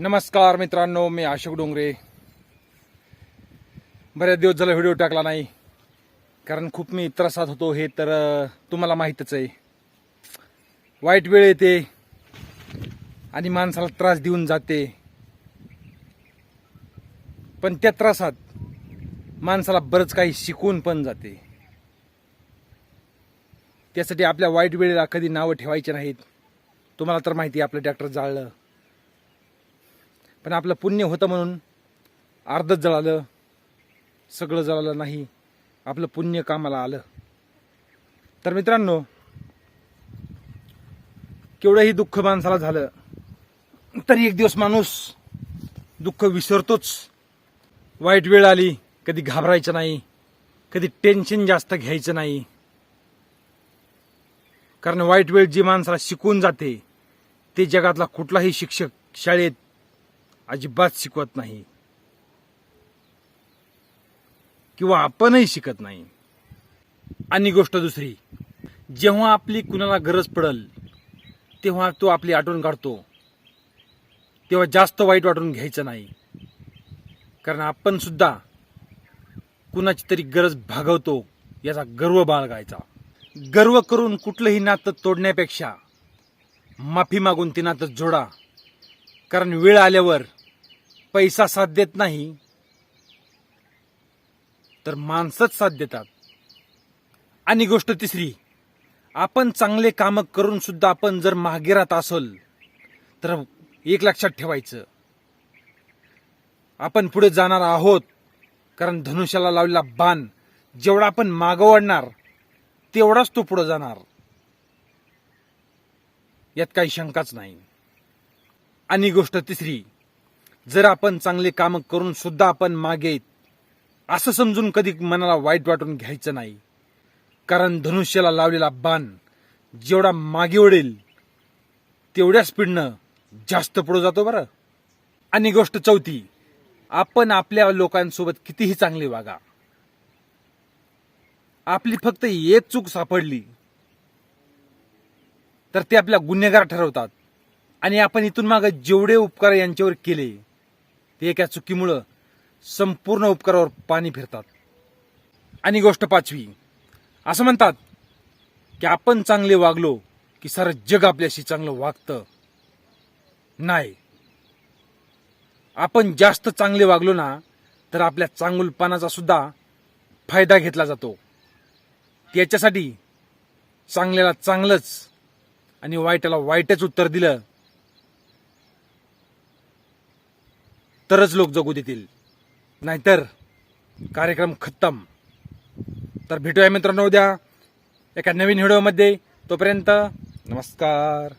नमस्कार मित्रांनो मी अशोक डोंगरे. बऱ्याच दिवस झाला व्हिडिओ टाकला नाही कारण खूप मी त्रासात होतो हे तर तुम्हाला माहीतच आहे. वाईट वेळ येते आणि माणसाला त्रास देऊन जाते. पण त्या त्रासात माणसाला बरंच काही शिकून पण जाते. त्यासाठी आपल्या वाईट वेळेला कधी नावं ठेवायची नाहीत. तुम्हाला तर माहिती आहे आपलं ट्रॅक्टर जाळलं. पण आपलं पुण्य होतं म्हणून अर्धच जळालं सगळं जळालं नाही आपलं पुण्य कामाला आलं. तर मित्रांनो केवढंही दुःख माणसाला झालं तरी एक दिवस माणूस दुःख विसरतोच. वाईट वेळ आली कधी घाबरायचं नाही कधी टेन्शन जास्त घ्यायचं नाही. कारण वाईट वेळ जी माणसाला शिकून जाते ते जगातला कुठलाही शिक्षक शाळेत अजिबात शिकवत नाही. किंवा आपणही शिकत नाही. आणि गोष्ट दुसरी जेव्हा आपली कुणाला गरज पडल तेव्हा तो आपली आठवण काढतो. तेव्हा जास्त वाईट वाटून घ्यायचं नाही. कारण आपण सुद्धा कुणाची तरी गरज भागवतो याचा गर्व बाळगायचा गर्व करून कुठलंही नातं तोडण्यापेक्षा माफी मागून ते नातं जोडा. कारण वेळ आल्यावर पैसा साथ देत नाही तर माणसंच साथ देतात. आणि गोष्ट तिसरी आपण चांगले कामं करून सुद्धा आपण जर मागे राहत असल तर एक लक्षात ठेवायचं. आपण पुढे जाणार आहोत कारण धनुष्याला लावलेला बाण जेवढा आपण मागं तेवढाच तो पुढे जाणार. यात काही शंकाच नाही. आणि गोष्ट तिसरी जर आपण चांगले काम करून सुद्धा आपण मागे असं समजून कधी मनाला वाईट वाटून घ्यायचं नाही. कारण धनुष्याला लावलेला बाण जेवढा मागे ओढेल तेवढ्या स्पीडनं जास्त पुढे जातो बरं. आणि गोष्ट चौथी आपण आपल्या लोकांसोबत कितीही चांगले वागा. आपली फक्त एक चूक सापडली तर ते आपल्या गुन्हेगार ठरवतात. आणि आपण इथून मागे जेवढे उपकार यांच्यावर केले ते एका चुकीमुळं संपूर्ण उपकारावर पाणी फिरतात. आणि गोष्ट पाचवी असं म्हणतात की आपण चांगले वागलो की सारं जग आपल्याशी चांगलं वागतं. नाही. आपण जास्त चांगले वागलो ना तर आपल्या चांगुलपणाचा सुद्धा फायदा घेतला जातो. त्याच्यासाठी चांगल्याला चांगलंच आणि वाईटाला वाईटच उत्तर दिलं तरच लोक जगू देतील. नाहीतर कार्यक्रम खत्तम. तर भेटूया मित्रांनो उद्या एका नवीन व्हिडिओमध्ये. तोपर्यंत नमस्कार.